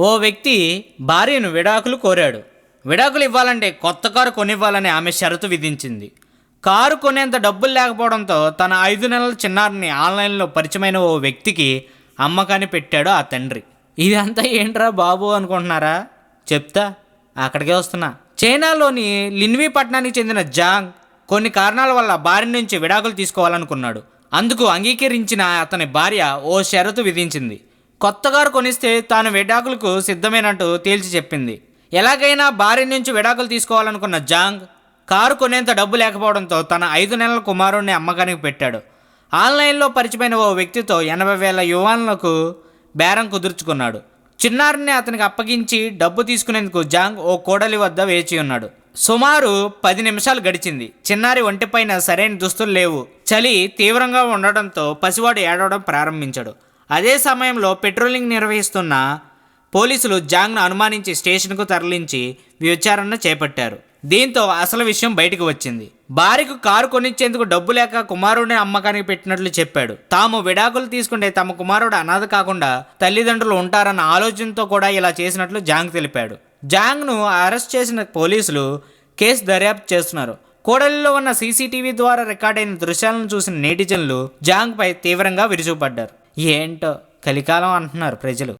ఓ వ్యక్తి భార్యను విడాకులు కోరాడు. విడాకులు ఇవ్వాలంటే కొత్త కారు కొనివ్వాలని ఆమె షరతు విధించింది. కారు కొనేంత డబ్బులు లేకపోవడంతో తన ఐదు నెలల చిన్నారిని ఆన్లైన్లో పరిచయమైన ఓ వ్యక్తికి అమ్మకాన్ని పెట్టాడు ఆ తండ్రి. ఇదంతా ఏంట్రా బాబు అనుకుంటున్నారా? చెప్తా అక్కడికే వస్తున్నా. చైనాలోని లిన్వీ పట్టణానికి చెందిన జాంగ్ కొన్ని కారణాల వల్ల భార్య నుంచి విడాకులు తీసుకోవాలనుకున్నాడు. అందుకు అంగీకరించిన అతని భార్య ఓ షరతు విధించింది. కొత్త కారు కొనిస్తే తాను విడాకులకు సిద్ధమైనట్టు తేల్చి చెప్పింది. ఎలాగైనా భార్య నుంచి విడాకులు తీసుకోవాలనుకున్న జాంగ్ కారు కొనేంత డబ్బు లేకపోవడంతో తన ఐదు నెలల కుమారుడిని అమ్మకానికి పెట్టాడు. ఆన్లైన్లో పరిచయమైన ఓ వ్యక్తితో ఎనభై వేల యువాన్లకు బేరం కుదుర్చుకున్నాడు. చిన్నారిని అతనికి అప్పగించి డబ్బు తీసుకునేందుకు జాంగ్ ఓ కోడలి వద్ద వేచి ఉన్నాడు. సుమారు పది నిమిషాలు గడిచింది. చిన్నారి ఒంటిపైన సరైన దుస్తులు లేవు. చలి తీవ్రంగా ఉండడంతో పసివాడు ఏడవడం ప్రారంభించాడు. అదే సమయంలో పెట్రోలింగ్ నిర్వహిస్తున్న పోలీసులు జాంగ్ను అనుమానించి స్టేషన్కు తరలించి విచారణ చేపట్టారు. దీంతో అసలు విషయం బయటకు వచ్చింది. భార్యకు కారు కొనిచ్చేందుకు డబ్బు లేక కుమారుడిని అమ్మకానికి పెట్టినట్లు చెప్పాడు. తాము విడాకులు తీసుకుంటే తమ కుమారుడు అనాథ కాకుండా తల్లిదండ్రులు ఉంటారన్న ఆలోచనతో కూడా ఇలా చేసినట్లు జాంగ్ తెలిపాడు. జాంగ్ను అరెస్ట్ చేసిన పోలీసులు కేసు దర్యాప్తు చేస్తున్నారు. కోడలిలో ఉన్న సీసీటీవీ ద్వారా రికార్డైన దృశ్యాలను చూసిన నేటిజన్లు జాంగ్పై తీవ్రంగా విరుచుకుపడ్డారు. ఏంటో కలికాలం అంటున్నారు ప్రజలు.